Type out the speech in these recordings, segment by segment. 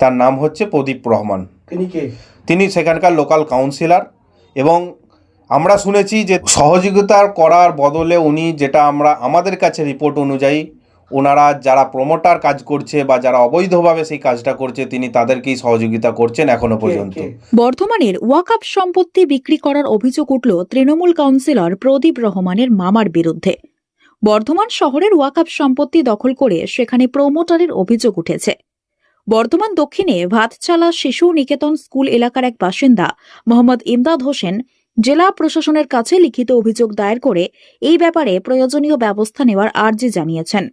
তার নাম হচ্ছে প্রদীপ রহমান। তিনি কে? তিনি সেখানকার লোকাল কাউন্সিলর এবং আমরা শুনেছি যে সহযোগিতার করার বদলে উনি যেটা আমরা আমাদের কাছে রিপোর্ট অনুযায়ী ওনারা যারা প্রমোটার কাজ করছে বা যারা অবৈধভাবে সেই কাজটা করছে তিনি তাদেরকেই সহযোগিতা করছেন এখনও পর্যন্ত? বর্ধমানের ওয়াকআপ সম্পত্তি বিক্রি করার অভিযোগ উঠল তৃণমূল কাউন্সিলর প্রদীপ রহমানের মামার বিরুদ্ধে। বর্ধমান শহরের ওয়াকআপ সম্পত্তি দখল করে সেখানে প্রমোটারের অভিযোগ উঠেছে। বর্ধমান দক্ষিণে ভাতচালা শিশু নিকেতন স্কুল এলাকার এক বাসিন্দা, মোহাম্মদ ইমদাদ হোসেন, জেলা প্রশাসনের কাছে লিখিত অভিযোগ দায়ের করে এই ব্যাপারে প্রয়োজনীয় ব্যবস্থা নেওয়ার আর্জি জানিয়েছেন।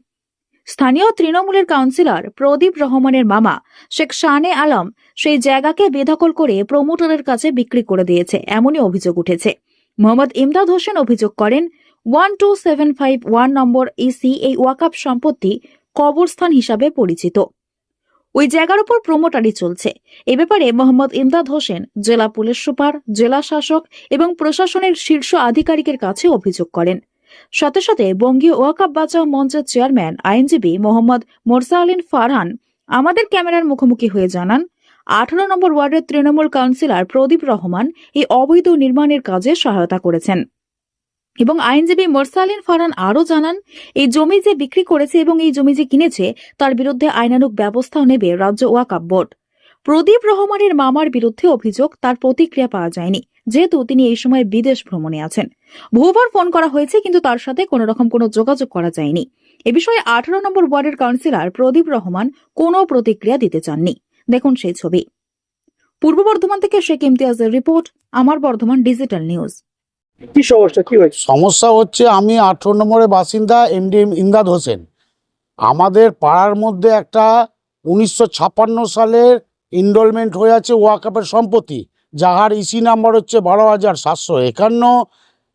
স্থানীয় তৃণমূলের কাউন্সিলর প্রদীপ রহমানের মামা শেখ শানে আলম সেই জায়গাকে বেদখল করে প্রমোটারের কাছে বিক্রি করে দিয়েছে, এমনই অভিযোগ উঠেছে। মোহাম্মদ ইমদাদ হোসেন অভিযোগ করেন, one two seven five one নম্বর ইসি এই ওয়াকাপ সম্পত্তি কবরস্থান হিসাবে পরিচিত। ওই জায়গার উপর প্রমোটারি চলছে। এ ব্যাপারে মোহাম্মদ ইমদাদ হোসেন জেলা পুলিশ সুপার, জেলা শাসক এবং প্রশাসনের শীর্ষ আধিকারিকের কাছে অভিযোগ করেন। সাথে সাথে বঙ্গীয় ওয়াকাপ বাঁচাও মঞ্চের চেয়ারম্যান আইনজীবী মোহাম্মদ মোরসা আলীন ফারহান আমাদের ক্যামেরার মুখোমুখি হয়ে জানান, আঠারো নম্বর ওয়ার্ডের তৃণমূল কাউন্সিলর প্রদীপ রহমান এই অবৈধ নির্মাণের কাজে সহায়তা করেছেন। এবং আইনজীবী মোরসালিন ফারান আরও জানান, এই জমি যে বিক্রি করেছে এবং এই জমি যে কিনেছে, তার বিরুদ্ধে আইনানুক ব্যবস্থাও নেবে রাজ্য ওয়াকাপ বোর্ড। প্রদীপ রহমানের মামার বিরুদ্ধে অভিযোগ, তার প্রতিক্রিয়া পাওয়া যায়নি। যেহেতু তিনি এই সময় বিদেশ ভ্রমণে আছেন। বহুবার ফোন করা হয়েছে, কিন্তু তার সাথে কোনো রকম কোনো যোগাযোগ করা যায়নি। এ বিষয়ে আঠারো নম্বর ওয়ার্ডের কাউন্সিলর প্রদীপ রহমান কোনো প্রতিক্রিয়া দিতে চাননি। দেখুন সেই ছবি। পূর্ব বর্ধমান থেকে শেখ ইমতিয়াজের রিপোর্ট, আমার বর্ধমান ডিজিটাল নিউজ। কি সমস্যা, কি হয়েছে? সমস্যা হচ্ছে আমি আঠেরো নম্বরের বাসিন্দা এমডি ইমদাদ হোসেন। আমাদের পাড়ার মধ্যে একটা উনিশশো ছাপ্পান্ন সালের ইনরোলমেন্ট হয়ে আছে ওয়াকাপের সম্পত্তি। যাহার ইসি নাম্বার হচ্ছে বারো হাজার সাতশো একান্ন।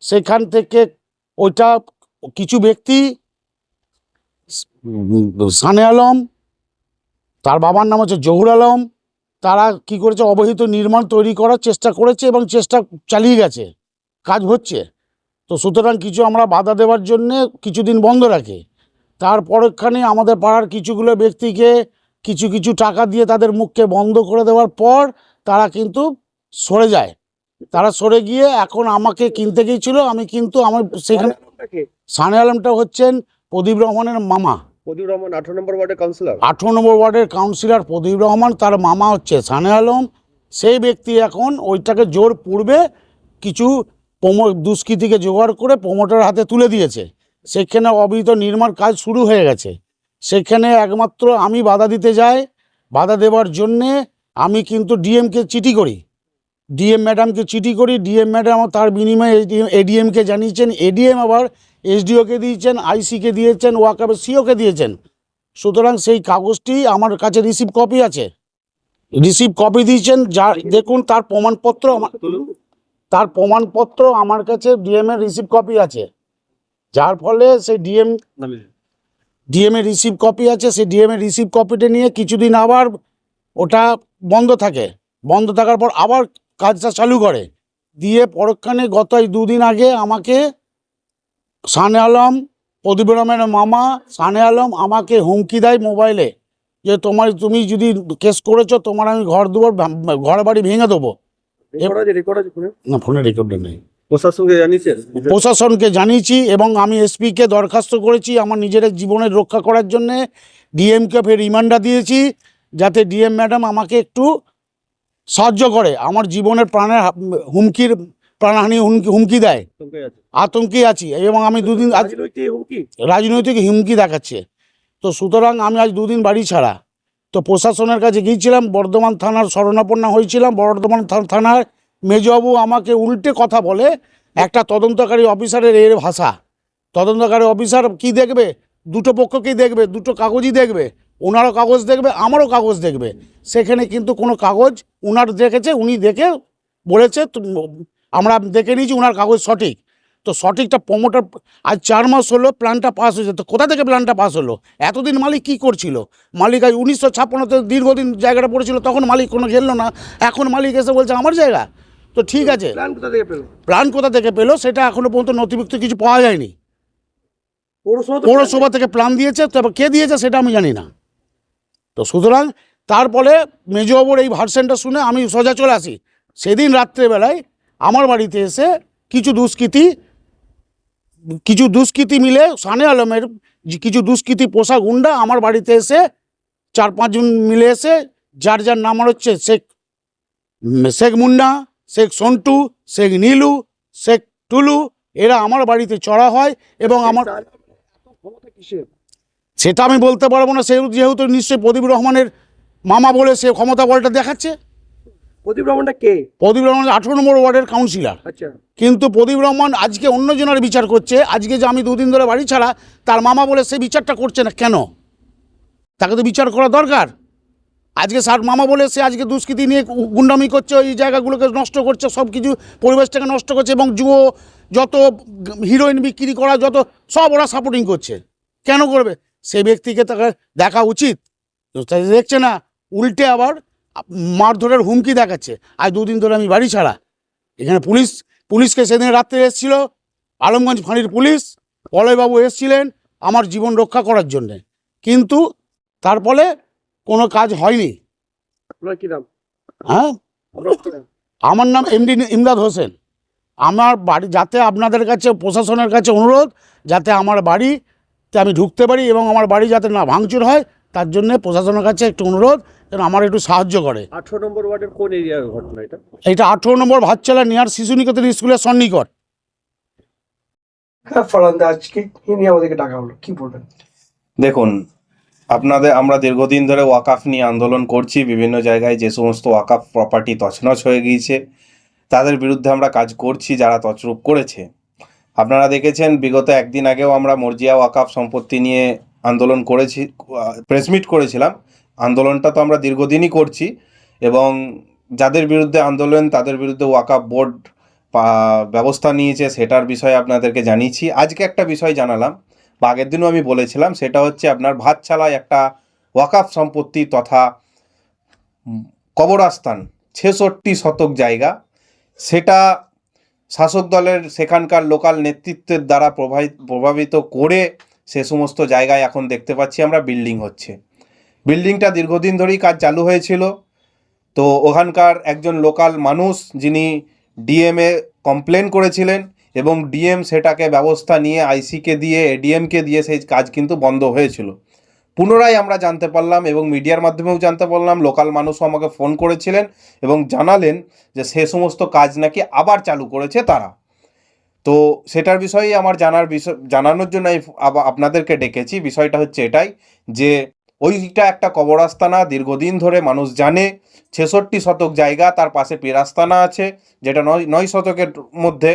সেখান থেকে ওইটা কিছু ব্যক্তি, সানে আলম, তার বাবার নাম হচ্ছে জহুর আলম, তারা কি করেছে, অবহিত নির্মাণ তৈরি করার চেষ্টা করেছে এবং চেষ্টা চালিয়ে গেছে। কাজ হচ্ছে। তো সুতরাং কিছু আমরা বাধা দেওয়ার জন্যে কিছুদিন বন্ধ রাখি। তারপরখানে আমাদের পাড়ার কিছুগুলো ব্যক্তিকে কিছু কিছু টাকা দিয়ে তাদের মুখকে বন্ধ করে দেওয়ার পর তারা কিন্তু সরে যায়। তারা সরে গিয়ে এখন আমাকে কিনতে গিয়েছিল আমি কিন্তু আমার সেখানে সানে আলমটা হচ্ছেন প্রদীপ রহমানের মামা। প্রদীপ রহমান আঠারো নম্বর ওয়ার্ডের কাউন্সিলর আঠেরো নম্বর ওয়ার্ডের কাউন্সিলর প্রদীপ রহমান তার মামা হচ্ছে সানে আলম। সেই ব্যক্তি এখন ওইটাকে জোর পূর্বে কিছু প্রমো দুষ্কৃতিকে জোগাড় করে প্রমোটার হাতে তুলে দিয়েছে। সেখানে অবহিত নির্মাণ কাজ শুরু হয়ে গেছে। সেখানে একমাত্র আমি বাধা দিতে যাই, বাধা দেওয়ার জন্যে আমি কিন্তু ডিএমকে চিঠি করি। ডিএম ম্যাডামকে চিঠি করি, ডিএম ম্যাডাম তার বিনিময়ে এডিএমকে জানিয়েছেন, এডিএম আবার এসডিওকে দিয়েছেন, আইসিকে দিয়েছেন ওয়াকাবে সিওকে দিয়েছেন। সুতরাং সেই কাগজটি আমার কাছে রিসিভ কপি আছে। রিসিভ কপি দিয়েছেন, যা দেখুন তার প্রমাণপত্র আমার তার প্রমাণপত্র আমার কাছে ডিএম এর রিসিভ কপি আছে। যার ফলে সেই ডিএম ডিএম এর রিসিভ কপি আছে সেই ডিএম এর রিসিভ কপিটা নিয়ে কিছুদিন আবার ওটা বন্ধ থাকে। বন্ধ থাকার পর আবার কাজটা চালু করে। দিয়ে পরক্ষণে গত এই দুদিন আগে আমাকে সানে আলম প্রদীপ রহমানের মামা সানে আলম আমাকে হুমকি দেয় মোবাইলে যে তোমার তুমি যদি কেস করেছ তোমার আমি ঘর দুয়ার ঘর বাড়ি ভেঙে দেবো। রেকর্ড আছে রেকর্ড আছে না ফোনে রেকর্ডে নেই। প্রশাসনকে জানিয়েছেন প্রশাসনকে জানিয়েছি এবং আমি এসপিকে দরখাস্ত করেছি আমার নিজের জীবনের রক্ষা করার জন্যে। ডিএমকে ফের রিমান্ডা দিয়েছি যাতে ডিএম ম্যাডাম আমাকে একটু সাহায্য করে। আমার জীবনের প্রাণের হুমকির প্রাণহানি হুমকি হুমকি দেয়। আতঙ্কে আছি। এবং আমি দুদিন রাজনৈতিক হুমকি দেখাচ্ছে। তো সুতরাং আমি আজ দুদিন বাড়ি ছাড়া। তো প্রশাসনের কাছে গিয়েছিলাম, বর্ধমান থানার শরণাপন্ন হয়েছিলাম। বর্ধমান থানার মেজবাবু আমাকে উল্টে কথা বলে, একটা তদন্তকারী অফিসারের এর ভাষা। তদন্তকারী অফিসার কি দেখবে? দুটো পক্ষকেই দেখবে? দুটো কাগজই দেখবে? ওনারও কাগজ দেখবে, আমারও কাগজ দেখবে। সেখানে কিন্তু কোনো কাগজ উনার দেখেছে, উনি দেখে বলেছে আমরা দেখে নিয়েছি, উনার কাগজ সঠিক। তো সঠিকটা প্রমোটার আজ চার মাস হলো প্ল্যানটা পাস হয়েছে। তো কোথা থেকে প্ল্যানটা পাস হলো? এতদিন মালিক কি করছিল? মালিক আজ উনিশশো ছাপ্পান্নতে দীর্ঘদিন জায়গাটা পড়েছিল তখন মালিক কোনো গেলো না। এখন মালিক এসে বলছে আমার জায়গা? তো ঠিক আছে। প্ল্যান কোথা থেকে পেল? সেটা এখনও পর্যন্ত নথিভুক্ত কিছু পাওয়া যায়নি। পৌরসভা পৌরসভা থেকে প্ল্যান দিয়েছে তবে কে দিয়েছে সেটা আমি জানি না। তো সুতরাং তারপরে মেজবাবুর এই ভার্সেনটা শুনে আমি সোজা চলে আসি। সেদিন রাত্রেবেলায় আমার বাড়িতে এসে কিছু দুষ্কৃতী কিছু দুষ্কৃতী মিলে সানে আলমের কিছু দুষ্কৃতী পোষা গুন্ডা আমার বাড়িতে এসে চার পাঁচজন মিলে এসে যার যার নাম হচ্ছে শেখ শেখ মুন্না শেখ সন্টু শেখ নীলু শেখ টুলু এরা আমার বাড়িতে চড়া হয় এবং আমার সেটা আমি বলতে পারব না সে যেহেতু নিশ্চয়ই প্রদীপ রহমানের মামা বলে সে ক্ষমতা বলটা দেখাচ্ছে। প্রদীপ রহমানটা কে? প্রদীপ রহমান আঠেরো নম্বর ওয়ার্ডের কাউন্সিলর আচ্ছা। কিন্তু প্রদীপ রহমান আজকে অন্যজনের বিচার করছে আজকে যে আমি দুদিন ধরে বাড়ি ছাড়া তার মামা বলে সে বিচারটা করছে না কেন? তাকে তো বিচার করা দরকার। আজকে স্যার মামা বলে সে আজকে দুষ্কৃতি নিয়ে গুন্ডামি করছে ওই জায়গাগুলোকে নষ্ট করছে সব কিছু পরিবেশটাকে নষ্ট করছে এবং যুব যত হিরোইন বিক্রি করা যত সব ওরা সাপোর্টিং করছে। কেন করবে? সেই ব্যক্তিকে তাকে দেখা উচিত। দেখছে না উল্টে আবার মারধরের হুমকি দেখাচ্ছে। আজ দুদিন ধরে আমি বাড়ি ছাড়া। এখানে পুলিশ পুলিশকে সেদিন রাত্রে এসেছিল আলমগঞ্জ ফাঁড়ির পুলিশ পলয়বাবু এসেছিলেন আমার জীবন রক্ষা করার জন্যে। কিন্তু তার ফলে কোনো কাজ হয়নি। হ্যাঁ? আমার নাম এমডি ইমদাদ হোসেন। আমার বাড়ি যাতে আপনাদের কাছে প্রশাসনের কাছে অনুরোধ যাতে আমার বাড়িতে আমি ঢুকতে পারি এবং আমার বাড়ি যাতে না ভাঙচুর হয় তার জন্য প্রশাসনের কাছে একটু অনুরোধ যেন আমার একটু সাহায্য করে। আঠারো নম্বর ওয়ার্ডের কোন এরিয়ার ঘটনা এটা? আঠেরো নম্বর ভাতচালা নিয়ার শিশু নিকেতন স্কুলের সন্নিকট। হ্যাঁ ফরান্দা আজকে নিয়ে আমাদেরকে ডাকা হলো। কি বলবেন? দেখুন আপনাদের আমরা দীর্ঘদিন ধরে ওয়াকাফ নিয়ে আন্দোলন করছি বিভিন্ন জায়গায় যে সমস্ত ওয়াকাফ প্রপার্টি তছনছ হয়ে গিয়েছে তাদের বিরুদ্ধে আমরা কাজ করছি যারা তছরূপ করেছে। আপনারা দেখেছেন বিগত একদিন আগেও আমরা মর্জিয়া ওয়াকাফ সম্পত্তি নিয়ে আন্দোলন করেছি প্রেস মিট করেছিলাম। আন্দোলনটা তো আমরা দীর্ঘদিনই করছি এবং যাদের বিরুদ্ধে আন্দোলন, তাদের বিরুদ্ধে ওয়াকাফ বোর্ড ব্যবস্থা নিয়েছে সেটার বিষয়ে আপনাদেরকে জানিয়েছি। আজকে একটা বিষয় জানালাম, বা আগের দিনও আমি বলেছিলাম, সেটা হচ্ছে আপনার ভাতছালায় একটা ওয়াকাফ সম্পত্তি তথা কবরাস্থান, ছেষট্টি শতক জায়গা। সেটা শাসক দলের সেখানকার লোকাল নেতৃত্বের দ্বারা প্রভাবিত করে সে সমস্ত জায়গায় এখন দেখতে পাচ্ছি আমরা বিল্ডিং হচ্ছে। বিল্ডিংটা দীর্ঘদিন ধরেই কাজ চালু হয়েছিল। তো ওখানকার একজন লোকাল মানুষ যিনি ডিএমএ কমপ্লেন করেছিলেন এবং ডিএম সেটাকে ব্যবস্থা নিয়ে আইসিকে দিয়ে এডিএমকে দিয়ে সেই কাজ কিন্তু বন্ধ হয়েছিল। পুনরায় আমরা জানতে পারলাম এবং মিডিয়ার মাধ্যমেও জানতে পারলাম, লোকাল মানুষও আমাকে ফোন করেছিলেন এবং জানালেন যে সে সমস্ত কাজ নাকি আবার চালু করেছে তারা। তো সেটার বিষয়ে আমার জানার বিষয়, জানানোর জন্য আমি আপনাদেরকে ডেকেছি। বিষয়টা হচ্ছে এটাই যে ওইটা একটা কবরস্থানা দীর্ঘদিন ধরে মানুষ জানে, ছেষট্টি শতক জায়গা তার পাশে পেরাস্তানা আছে, যেটা নয় নয় শতকের মধ্যে।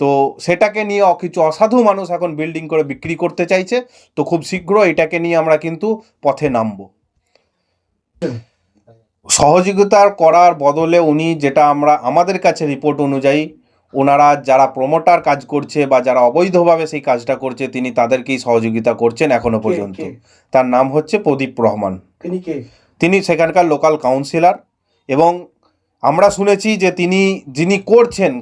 তো সেটাকে নিয়ে কিছু অসাধু মানুষ এখন বিল্ডিং করে বিক্রি করতে চাইছে। তো খুব শীঘ্র এটাকে নিয়ে আমরা কিন্তু পথে নামবো। সহযোগিতার করার বদলে উনি যেটা আমরা, আমাদের কাছে রিপোর্ট অনুযায়ী ওনারা যারা প্রমোটার কাজ করছে বা যারা অবৈধভাবে সেই কাজটা করছে তিনি তাদেরকেই সহযোগিতা করছেন এখনও পর্যন্ত। তার নাম হচ্ছে প্রদীপ রহমান। তিনি সেখানকার লোকাল কাউন্সিলর এবং আমরা শুনেছি যে তিনি যিনি করছেন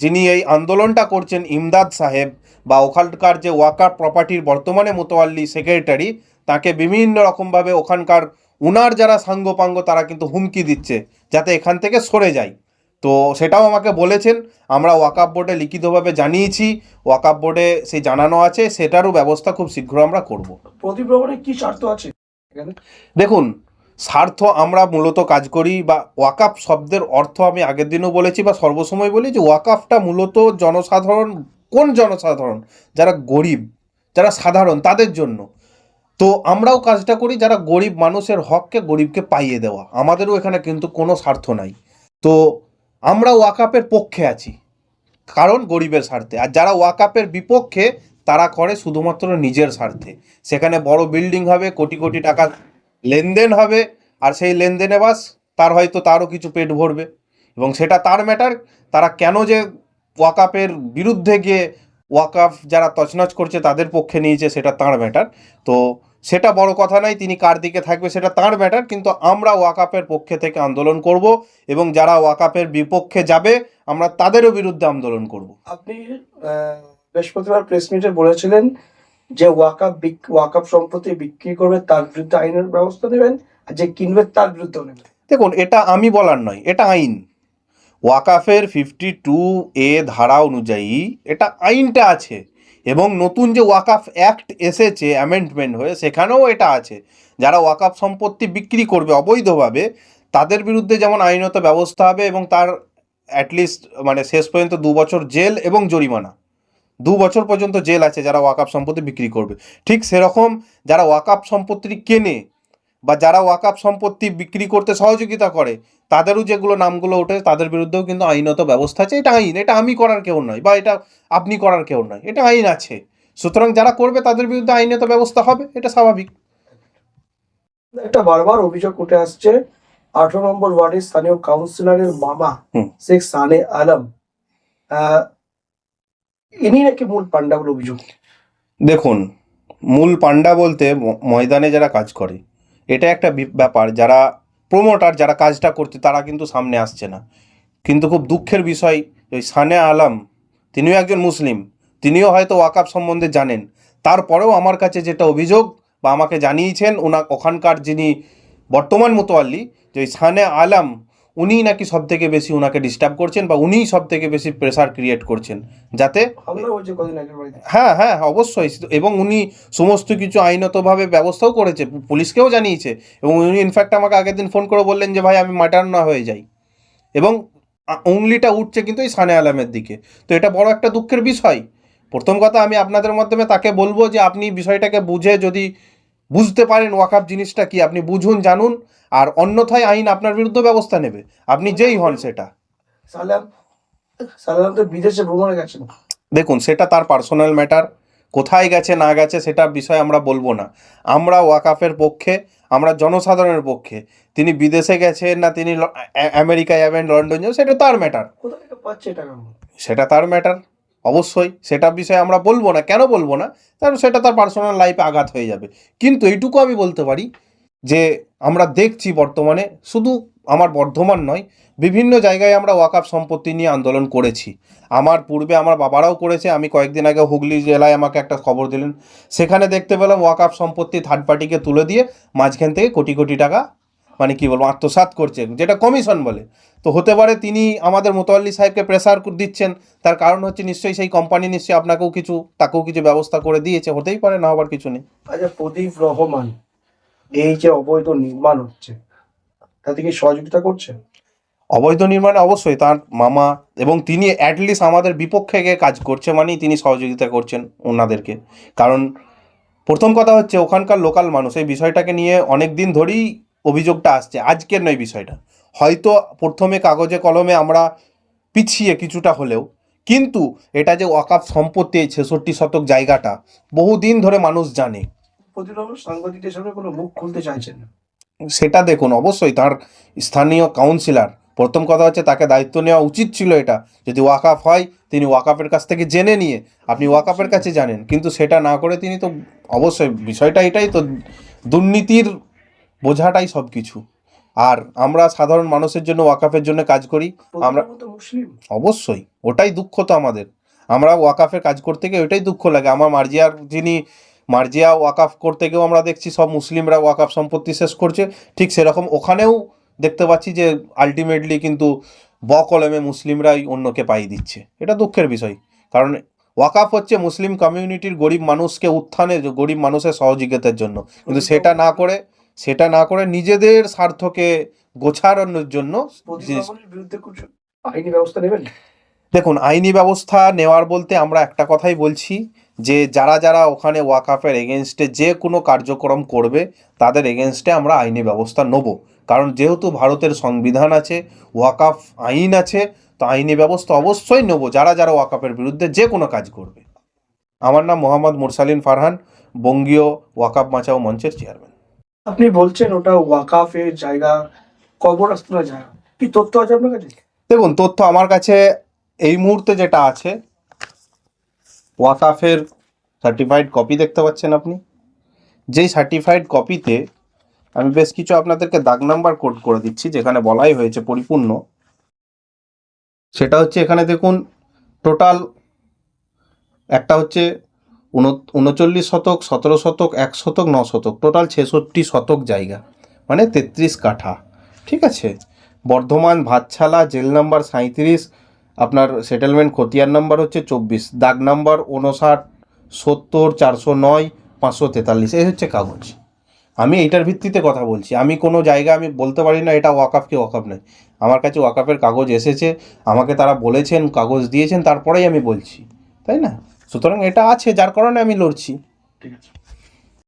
যিনি এই আন্দোলনটা করছেন ইমদাদ সাহেব বা ওখানকার যে ওয়াকার প্রপার্টির বর্তমানে মোতোয়াল্লি সেক্রেটারি তাকে বিভিন্ন রকমভাবে ওখানকার উনার যারা সাঙ্গপাঙ্গ তারা কিন্তু হুমকি দিচ্ছে যাতে এখান থেকে সরে যায়। তো সেটাও আমাকে বলেছেন। আমরা ওয়াকাপ বোর্ডে লিখিতভাবে জানিয়েছি ওয়াকাপ বোর্ডে সেই জানানো আছে সেটারও ব্যবস্থা খুব শীঘ্র আমরা করব। প্রদীপ রমণের কি স্বার্থ আছে? দেখুন স্বার্থ আমরা মূলত কাজ করি বা ওয়াকাফ শব্দের অর্থ আমি আগের দিনও বলেছি বা সর্বসময় বলি যে ওয়াকাফটা মূলত জনসাধারণ কোন জনসাধারণ? যারা গরিব যারা সাধারণ তাদের জন্য। তো আমরাও কাজটা করি যারা গরিব মানুষের হককে গরিবকে পাইয়ে দেওয়া। আমাদেরও এখানে কিন্তু কোনো স্বার্থ নাই। তো আমরা ওয়াকাপের পক্ষে আছি। কারণ গরিবের স্বার্থে। আর যারা ওয়াকাপের বিপক্ষে, তারা করে শুধুমাত্র নিজের স্বার্থে। সেখানে বড় বিল্ডিং হবে, কোটি কোটি টাকা লেনদেন হবে, আর সেই লেনদেনে বাস, তার হয়তো তারও কিছু পেট ভরবে। এবং সেটা তার ম্যাটার তারা কেন যে ওয়াকাপের বিরুদ্ধে গিয়ে ওয়াকাফ যারা তছনছ করছে, তাদের পক্ষে নিয়েছে, সেটা তার ম্যাটার তো সেটা বড় কথা নয় তিনি কার দিকে থাকবে সেটা তার ম্যাটার কিন্তু আমরা ওয়াকাপের পক্ষে থেকে আন্দোলন করব এবং যারা ওয়াকাপের বিপক্ষে যাবে আমরা তাদেরও বিরুদ্ধে আন্দোলন করব। আপনি বৃহস্পতিবার প্রেস মিটে বলেছিলেন যে ওয়াকাপ ওয়াকাপ সম্পত্তি বিক্রি করবে তার বিরুদ্ধে আইনের ব্যবস্থা নেবেন আর যে কিনবে তার বিরুদ্ধে নেবে দেখুন এটা আমি বলার নয় এটা আইন। ওয়াকাফের ফিফটি টু এ ধারা অনুযায়ী এটা আইনটা আছে। এবং নতুন যে ওয়াকাফ অ্যাক্ট এসেছে, অ্যামেন্ডমেন্ট হয়ে, সেখানেও এটা আছে। যারা ওয়াকাফ সম্পত্তি বিক্রি করবে অবৈধভাবে, তাদের বিরুদ্ধে যেমন আইনত ব্যবস্থা হবে এবং তার অ্যাটলিস্ট মানে শেষ পর্যন্ত দু বছর জেল এবং জরিমানা। দু বছর পর্যন্ত জেল আছে যারা ওয়াকাফ সম্পত্তি বিক্রি করবে। ঠিক সেরকম যারা ওয়াকাফ সম্পত্তি কেনে বা যারা ওয়াকাফ সম্পত্তি বিক্রি করতে সহযোগিতা করে তাদেরও যেগুলো নামগুলো ওঠে তাদের বিরুদ্ধেও কিন্তু আইনত ব্যবস্থা আছে। এটা আইন এটা আমি করার কেউ নয় বা এটা আপনি করার কেউ নয় এটা আইন আছে। সুতরাং যারা করবে তাদের বিরুদ্ধে আইনত ব্যবস্থা হবে এটা স্বাভাবিক। একটা বারবার অভিযোগ উঠে আসছে আঠারো নম্বর ওয়ার্ডের স্থানীয় কাউন্সিলরের মামা। শেখ সানে আলম। ইনি নাকি মূল পান্ডা বলে অভিযোগ। দেখুন মূল পান্ডা বলতে ময়দানে যারা কাজ করে এটা একটা ব্যাপার। যারা প্রমোটার যারা কাজটা করতে তারা কিন্তু সামনে আসছে না। কিন্তু খুব দুঃখের বিষয় ওই সানে আলম, তিনিও একজন মুসলিম, তিনিও হয়তো ওয়াকাফ সম্বন্ধে জানেন। তারপরেও আমার কাছে যেটা অভিযোগ, বা আমাকে জানিয়েছেন, ওনা ওখানকার যিনি বর্তমান মোতোয়াল্লি, যে ওই সানে আলম উনিই নাকি সব থেকে বেশি ওনাকে ডিস্টার্ব করছেন বা উনিই সব থেকে বেশি প্রেশার ক্রিয়েট করছেন যাতে বাড়িতে। হ্যাঁ হ্যাঁ অবশ্যই। এবং উনি সমস্ত কিছু আইনতভাবে ব্যবস্থাও করেছে পুলিশকেও জানিয়েছে। এবং উনি ইনফ্যাক্ট আমাকে আগের দিন ফোন করে বললেন যে ভাই আমি মার্টার না হয়ে যাই। এবং উংলিটা উঠছে কিন্তু এই সানে আলমের দিকে। তো এটা বড় একটা দুঃখের বিষয়। প্রথম কথা আমি আপনাদের মাধ্যমে তাকে বলব যে আপনি বিষয়টাকে বুঝে যদি বুঝতে পারেন ওয়াকাপ জিনিসটা কি আপনি বুঝুন জানুন আর অন্যথায় আইন আপনার বিরুদ্ধে ব্যবস্থা নেবে। আপনি যেই হন সেটা। সালাম সালাম তো বিদেশে ভ্রমণে গেছেন। দেখুন সেটা তার পার্সোনাল ম্যাটার কোথায় গেছে না গেছে সেটা বিষয় আমরা বলব না। আমরা ওয়াকাফের পক্ষে আমরা জনসাধারণের পক্ষে তিনি বিদেশে গেছেন না তিনি ল- আ- আমেরিকায় যাবেন লন্ডন যাবেন সেটা তার ম্যাটার সেটা তার ম্যাটার অবশ্যই সেটা বিষয়ে আমরা বলব না। কেন বলব না? কারণ সেটা তার পার্সোনাল লাইফে আঘাত হয়ে যাবে। কিন্তু এইটুকু আমি বলতে পারি যে, আমরা দেখছি বর্তমানে শুধু আমার বর্ধমান নয়, বিভিন্ন জায়গায় আমরা ওয়াকাফ সম্পত্তি নিয়ে আন্দোলন করেছি। আমার পূর্বে আমার বাবারাও করেছে। আমি কয়েকদিন আগে হুগলি জেলায় আমাকে একটা খবর দিলেন। সেখানে দেখতে পেলাম ওয়াকাফ সম্পত্তি থার্ড পার্টিকে তুলে দিয়ে মাঝখান থেকে কোটি কোটি টাকা মানে কি বলব আত্মসাৎ করছে যেটা কমিশন বলে। তো হতে পারে তিনি আমাদের মোতাল্লি সাহেবকে প্রেসার দিচ্ছেন তার কারণ হচ্ছে নিশ্চয়ই সেই কোম্পানি নিশ্চয়ই আপনাকেও কিছু তাকেও কিছু ব্যবস্থা করে দিয়েছে হতেই পারে না আবার কিছু নেই। আচ্ছা প্রদীপ রহমান এই যে অবৈধ নির্মাণ হচ্ছে তাতে কি সহযোগিতা করছেন? অবৈধ নির্মাণে অবশ্যই তার মামা এবং তিনি অ্যাটলিস্ট আমাদের বিপক্ষে গিয়ে কাজ করছে মানেই তিনি সহযোগিতা করছেন ওনাদেরকে। কারণ প্রথম কথা হচ্ছে ওখানকার লোকাল মানুষ এই বিষয়টাকে নিয়ে অনেক দিন ধরেই অভিযোগটা আসছে। আজকের নয় বিষয়টা। হয়তো প্রথমে কাগজে কলমে আমরা পিছিয়ে কিছুটা হলেও কিন্তু এটা যে ওয়াকাফ সম্পত্তি এই ছেষট্টি শতক জায়গাটা বহুদিন ধরে মানুষ জানে। সাংবাদিকদের সামনে কোনো মুখ খুলতে চাইছেন সেটা দেখুন অবশ্যই তার স্থানীয় কাউন্সিলর প্রথম কথা হচ্ছে তাকে দায়িত্ব নেওয়া উচিত ছিল এটা। যদি ওয়াকাফ হয় তিনি ওয়াকাফের কাছ থেকে জেনে নিয়ে আপনি ওয়াকাফের কাছে জানেন। কিন্তু সেটা না করে তিনি তো অবশ্যই বিষয়টা এটাই তো দুর্নীতির বোঝাটাই সব কিছু আর আমরা সাধারণ মানুষের জন্য ওয়াকাফের জন্য কাজ করি আমরা অবশ্যই ওটাই দুঃখ তো আমাদের। আমরা ওয়াকাফের কাজ করতে গিয়ে ওইটাই দুঃখ লাগে। আমার মার্জিয়ার যিনি মার্জিয়া ওয়াকাফ করতে গিয়েও আমরা দেখছি সব মুসলিমরা ওয়াকাফ সম্পত্তি শেষ করছে। ঠিক সেরকম ওখানেও দেখতে পাচ্ছি যে আলটিমেটলি কিন্তু ব কলমে মুসলিমরাই অন্যকে পাই দিচ্ছে। এটা দুঃখের বিষয়। কারণ ওয়াকাফ হচ্ছে মুসলিম কমিউনিটির গরিব মানুষকে উত্থানে গরিব মানুষের সহযোগিতার জন্য। কিন্তু সেটা না করে সেটা না করে নিজেদের স্বার্থকে গোছানোর জন্য আইনি ব্যবস্থা নেবেন? দেখুন আইনি ব্যবস্থা নেওয়ার বলতে আমরা একটা কথাই বলছি যে যারা যারা ওখানে ওয়াকাফের এগেনস্টে যে কোনো কার্যক্রম করবে তাদের এগেনস্টে আমরা আইনি ব্যবস্থা নেব। কারণ যেহেতু ভারতের সংবিধান আছে ওয়াকাফ আইন আছে তো আইনি ব্যবস্থা অবশ্যই নেব যারা যারা ওয়াকাফের বিরুদ্ধে যে কোনো কাজ করবে। আমার নাম মোহাম্মদ মুরসালিন ফারহান বঙ্গীয় ওয়াকাফ বাঁচাও মঞ্চের চেয়ারম্যান। আপনি বলছেন ওটা ওয়াকাফের জায়গা, কবরস্থানের জায়গা। কি তথ্য আছে আপনার কাছে? দেখুন, তথ্য আমার কাছে এই মুহূর্তে যেটা আছে, ওয়াকাফের সার্টিফাইড কপি দেখতে পাচ্ছেন আপনি। যেই সার্টিফাইড কপিতে আমি বেশ কিছু আপনাদেরকে দাগ নাম্বার কোড করে দিচ্ছি, যেখানে বলাই হয়েছে পরিপূর্ণ। সেটা হচ্ছে এখানে দেখুন টোটাল একটা হচ্ছে উনচল্লিশ শতক, সতেরো শতক, এক শতক, ন শতক, টোটাল ছেষট্টি শতক জায়গা মানে তেত্রিশ কাঠা, ঠিক আছে? বর্ধমান, ভাতছালা, জেল নাম্বার সাঁইত্রিশ, আপনার সেটেলমেন্ট খতিয়ান নাম্বার হচ্ছে চব্বিশ, দাগ নাম্বার উনষাট সত্তর, চারশো নয়, পাঁচশো তেতাল্লিশ, এই হচ্ছে কাগজ। আমি এইটার ভিত্তিতে কথা বলছি, আমি কোনো জায়গা আমি বলতে পারি না, এটা ওয়াকাফ কি ওয়াকাফ নয়। আমার কাছে ওয়াকাফের কাগজ এসেছে, আমাকে তারা বলেছেন, কাগজ দিয়েছেন, তারপরেই আমি বলছি, তাই না? সুতরাং এটা আছে যার কারণে আমি লড়ছি। ঠিক আছে।